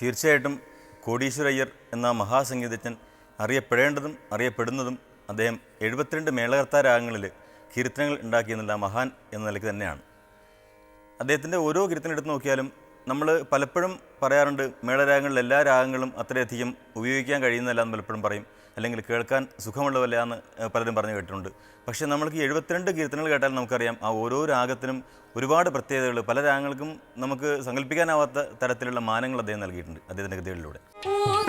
തീർച്ചയായിട്ടും കോടീശ്വരയ്യർ എന്ന മഹാസംഗീതജ്ഞൻ അറിയപ്പെടേണ്ടതും അറിയപ്പെടുന്നതും അദ്ദേഹം എഴുപത്തിരണ്ട് മേളകർത്താ രാഗങ്ങളിൽ കീർത്തനങ്ങൾ ഉണ്ടാക്കിയെന്നുള്ള മഹാൻ എന്ന നിലയ്ക്ക് തന്നെയാണ്. അദ്ദേഹത്തിന്റെ ഓരോ കീർത്തനം എടുത്ത് നോക്കിയാലും നമ്മൾ പലപ്പോഴും പറയാറുണ്ട് മേളരാഗങ്ങളിൽ എല്ലാ രാഗങ്ങളും അത്രയധികം ഉപയോഗിക്കാൻ കഴിയുന്നതല്ല എന്ന് പലപ്പോഴും പറയും. അല്ലെങ്കിൽ കേൾക്കാൻ സുഖമുള്ളതല്ല എന്ന് പലരും പറഞ്ഞു കേട്ടിട്ടുണ്ട്. പക്ഷേ നമ്മൾക്ക് എഴുപത്തിരണ്ട് കീർത്തനങ്ങൾ കേട്ടാൽ നമുക്കറിയാം ആ ഓരോ രാഗത്തിനും ഒരുപാട് പ്രത്യേകതകൾ പല രാഗങ്ങൾക്കും നമുക്ക് സങ്കല്പിക്കാനാവാത്ത തരത്തിലുള്ള മാനങ്ങൾ അദ്ദേഹം നൽകിയിട്ടുണ്ട് അദ്ദേഹത്തിന്റെ ഗുണശീല